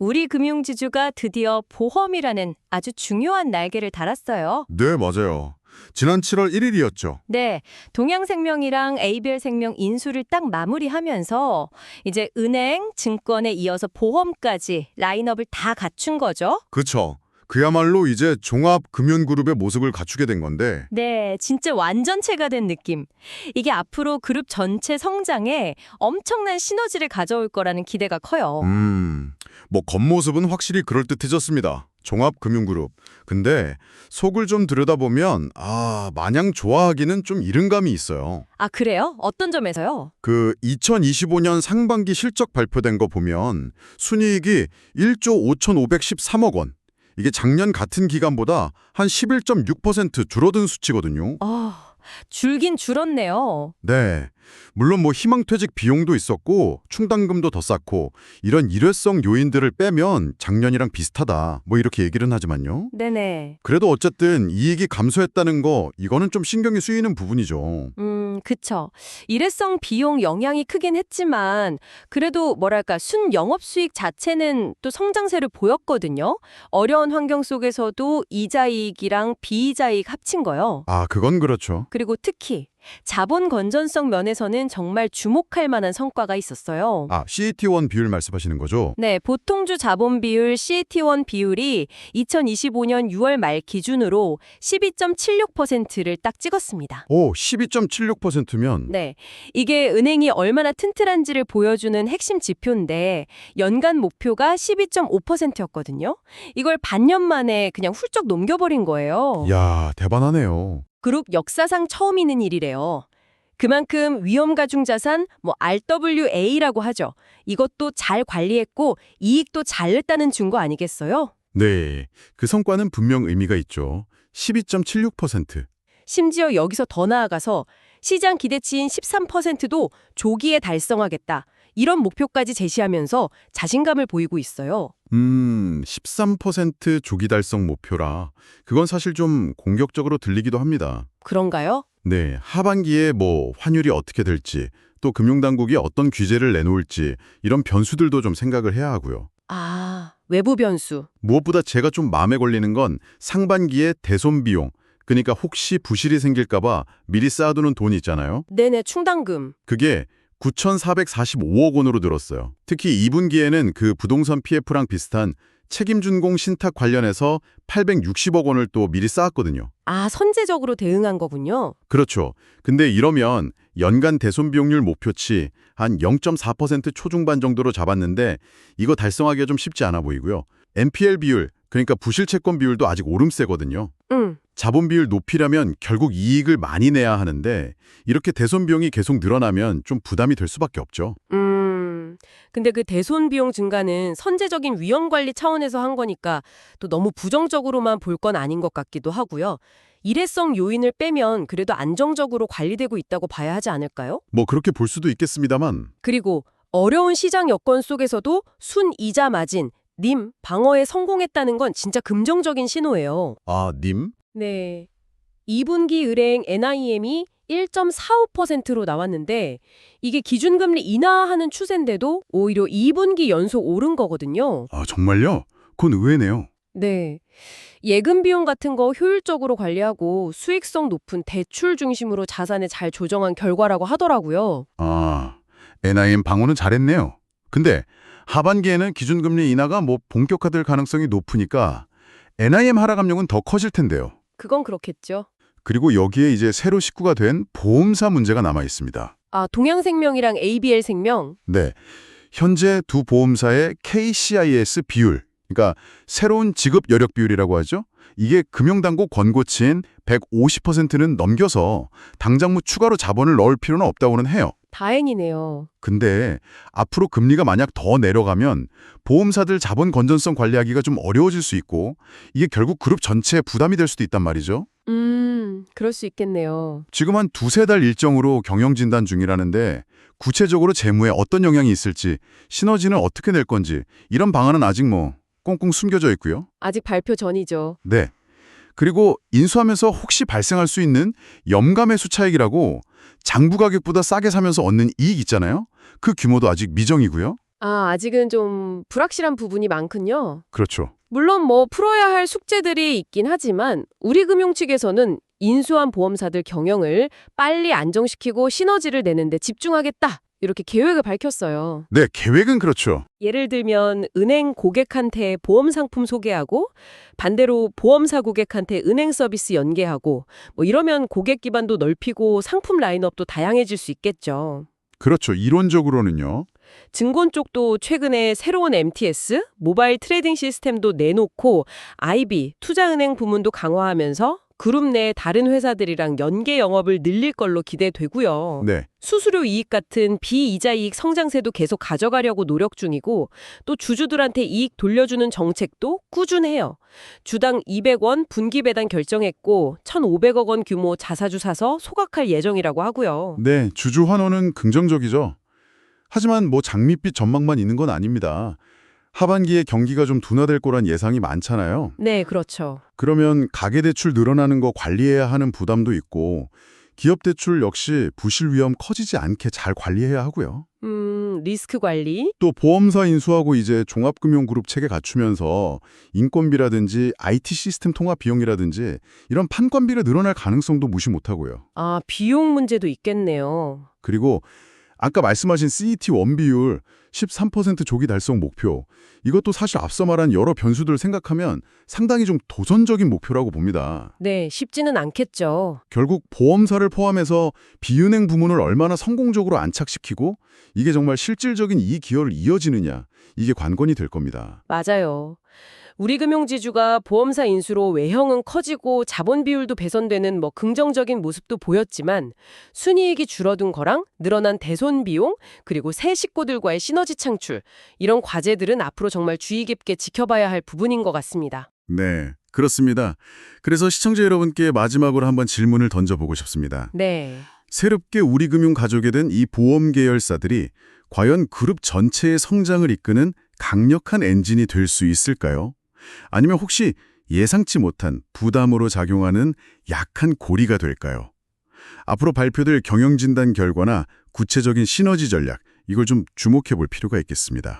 우리 금융지주가 드디어 보험이라는 아주 중요한 날개를 달았어요. 네, 맞아요. 지난 7월 1일이었죠. 네, 동양생명이랑 ABL생명 인수를 딱 마무리하면서 이제 은행, 증권에 이어서 보험까지 라인업을 다 갖춘 거죠. 그쵸. 그야말로 이제 종합금융그룹의 모습을 갖추게 된 건데 네, 진짜 완전체가 된 느낌. 이게 앞으로 그룹 전체 성장에 엄청난 시너지를 가져올 거라는 기대가 커요. 음, 뭐 겉모습은 확실히 그럴듯해졌습니다. 종합금융그룹. 근데 속을 좀 들여다보면 아, 마냥 좋아하기는 좀 이른 감이 있어요. 아, 그래요? 어떤 점에서요? 그 2025년 상반기 실적 발표된 거 보면 순이익이 1조 5,513억 원. 이게 작년 같은 기간보다 한 11.6% 줄어든 수치거든요. 아, 줄긴 줄었네요. 네. 물론 뭐 희망퇴직 비용도 있었고 충당금도 더 쌓고 이런 일회성 요인들을 빼면 작년이랑 비슷하다. 뭐 이렇게 얘기는 하지만요. 네네. 그래도 어쨌든 이익이 감소했다는 거 이거는 좀 신경이 쓰이는 부분이죠. 음, 그쵸. 일회성 비용 영향이 크긴 했지만, 그래도 뭐랄까, 순 영업 수익 자체는 또 성장세를 보였거든요. 어려운 환경 속에서도 이자이익이랑 비이자이익 합친 거요. 아, 그건 그렇죠. 그리고 특히 자본 건전성 면에서는 정말 주목할 만한 성과가 있었어요. 아, CET1 비율 말씀하시는 거죠? 네, 보통주 자본 비율 CET1 비율이 2025년 6월 말 기준으로 12.76%를 딱 찍었습니다. 오, 12.76%면 네. 이게 은행이 얼마나 튼튼한지를 보여주는 핵심 지표인데 연간 목표가 12.5%였거든요. 이걸 반년 만에 그냥 훌쩍 넘겨버린 거예요. 야, 대단하네요. 그룹 역사상 처음 있는 일이래요. 그만큼 위험가중 자산, 뭐 RWA라고 하죠. 이것도 잘 관리했고 이익도 잘 냈다는 증거 아니겠어요? 네. 그 성과는 분명 의미가 있죠. 12.76%. 심지어 여기서 더 나아가서 시장 기대치인 13%도 조기에 달성하겠다. 이런 목표까지 제시하면서 자신감을 보이고 있어요. 음, 13% 조기 달성 목표라. 그건 사실 좀 공격적으로 들리기도 합니다. 그런가요? 네, 하반기에 뭐 환율이 어떻게 될지, 또 금융당국이 어떤 규제를 내놓을지 이런 변수들도 좀 생각을 해야 하고요. 아, 외부 변수. 무엇보다 제가 좀 마음에 걸리는 건 상반기에 대손 비용, 그러니까 혹시 부실이 생길까 봐 미리 쌓아두는 돈이 있잖아요. 네네, 충당금. 그게 9,445억 원으로 늘었어요. 특히 2분기에는 그 부동산 PF랑 비슷한 책임준공 신탁 관련해서 860억 원을 또 미리 쌓았거든요. 아, 선제적으로 대응한 거군요. 그렇죠. 근데 이러면 연간 대손 비용률 목표치 한 0.4% 초중반 정도로 잡았는데 이거 달성하기가 좀 쉽지 않아 보이고요. NPL 비율, 그러니까 부실 채권 비율도 아직 오름세거든요. 응. 자본 비율 높이려면 결국 이익을 많이 내야 하는데 이렇게 대손 비용이 계속 늘어나면 좀 부담이 될 수밖에 없죠. 음. 근데 그 대손 비용 증가는 선제적인 위험 관리 차원에서 한 거니까 또 너무 부정적으로만 볼 건 아닌 것 같기도 하고요. 일회성 요인을 빼면 그래도 안정적으로 관리되고 있다고 봐야 하지 않을까요? 뭐 그렇게 볼 수도 있겠습니다만 그리고 어려운 시장 여건 속에서도 순 이자 마진, 님 방어에 성공했다는 건 진짜 긍정적인 신호예요. 아, 님? 네. 2분기 은행 NIM이 1.45%로 나왔는데 이게 기준금리 인하하는 추세인데도 오히려 2분기 연속 오른 거거든요. 아, 정말요? 그건 의외네요. 네. 예금 비용 같은 거 효율적으로 관리하고 수익성 높은 대출 중심으로 자산을 잘 조정한 결과라고 하더라고요. 아, NIM 방어는 잘했네요. 근데 하반기에는 기준금리 인하가 뭐 본격화될 가능성이 높으니까 NIM 하락 압력은 더 커질 텐데요. 그건 그렇겠죠. 그리고 여기에 이제 새로 식구가 된 보험사 문제가 남아 있습니다. 아, 동양생명이랑 ABL생명. 네. 현재 두 보험사의 KCIS 비율, 그러니까 새로운 지급 여력 비율이라고 하죠. 이게 금융당국 권고치인 150%는 넘겨서 당장 뭐 추가로 자본을 넣을 필요는 없다고는 해요. 다행이네요. 근데 앞으로 금리가 만약 더 내려가면 보험사들 자본 건전성 관리하기가 좀 어려워질 수 있고 이게 결국 그룹 전체에 부담이 될 수도 있단 말이죠. 음, 그럴 수 있겠네요. 지금 한 두세 달 일정으로 경영 진단 중이라는데 구체적으로 재무에 어떤 영향이 있을지 시너지는 어떻게 낼 건지 이런 방안은 아직 뭐 꽁꽁 숨겨져 있고요. 아직 발표 전이죠. 네. 그리고 인수하면서 혹시 발생할 수 있는 염가매수 차익이라고 장부 가격보다 싸게 사면서 얻는 이익 있잖아요. 그 규모도 아직 미정이고요. 아, 아직은 좀 불확실한 부분이 많군요. 그렇죠. 물론 뭐 풀어야 할 숙제들이 있긴 하지만 우리 금융 측에서는 인수한 보험사들 경영을 빨리 안정시키고 시너지를 내는 데 집중하겠다. 이렇게 계획을 밝혔어요. 네, 계획은 그렇죠. 예를 들면 은행 고객한테 보험 상품 소개하고 반대로 보험사 고객한테 은행 서비스 연계하고 뭐 이러면 고객 기반도 넓히고 상품 라인업도 다양해질 수 있겠죠. 그렇죠. 이론적으로는요. 증권 쪽도 최근에 새로운 MTS, 모바일 트레이딩 시스템도 내놓고 IB, 투자은행 부문도 강화하면서 그룹 내 다른 회사들이랑 연계 영업을 늘릴 걸로 기대되고요. 네. 수수료 이익 같은 비이자 이익 성장세도 계속 가져가려고 노력 중이고 또 주주들한테 이익 돌려주는 정책도 꾸준해요. 주당 200원 분기 배당 결정했고 1,500억 원 규모 자사주 사서 소각할 예정이라고 하고요. 네, 주주 환호는 긍정적이죠. 하지만 뭐 장밋빛 전망만 있는 건 아닙니다. 하반기에 경기가 좀 둔화될 거란 예상이 많잖아요. 네, 그렇죠. 그러면 가계대출 늘어나는 거 관리해야 하는 부담도 있고 기업 대출 역시 부실 위험 커지지 않게 잘 관리해야 하고요. 음, 리스크 관리. 또 보험사 인수하고 이제 종합금융그룹 체계 갖추면서 인건비라든지 IT 시스템 통합 비용이라든지 이런 판관비가 늘어날 가능성도 무시 못하고요. 아, 비용 문제도 있겠네요. 그리고 아까 말씀하신 CET 원비율 13% 조기 달성 목표 이것도 사실 앞서 말한 여러 변수들 생각하면 상당히 좀 도전적인 목표라고 봅니다. 네, 쉽지는 않겠죠. 결국 보험사를 포함해서 비은행 부문을 얼마나 성공적으로 안착시키고 이게 정말 실질적인 이익 기여를 이어지느냐 이게 관건이 될 겁니다. 맞아요. 우리 금융지주가 보험사 인수로 외형은 커지고 자본 비율도 배선되는 뭐 긍정적인 모습도 보였지만 순이익이 줄어든 거랑 늘어난 대손 비용 그리고 새 식구들과의 시너지 창출 이런 과제들은 앞으로 정말 주의 깊게 지켜봐야 할 부분인 것 같습니다. 네, 그렇습니다. 그래서 시청자 여러분께 마지막으로 한번 질문을 던져보고 싶습니다. 네. 새롭게 우리 금융 가족에 된이 보험 계열사들이 과연 그룹 전체의 성장을 이끄는 강력한 엔진이 될 수 있을까요? 아니면 혹시 예상치 못한 부담으로 작용하는 약한 고리가 될까요? 앞으로 발표될 경영진단 결과나 구체적인 시너지 전략, 이걸 좀 주목해 볼 필요가 있겠습니다.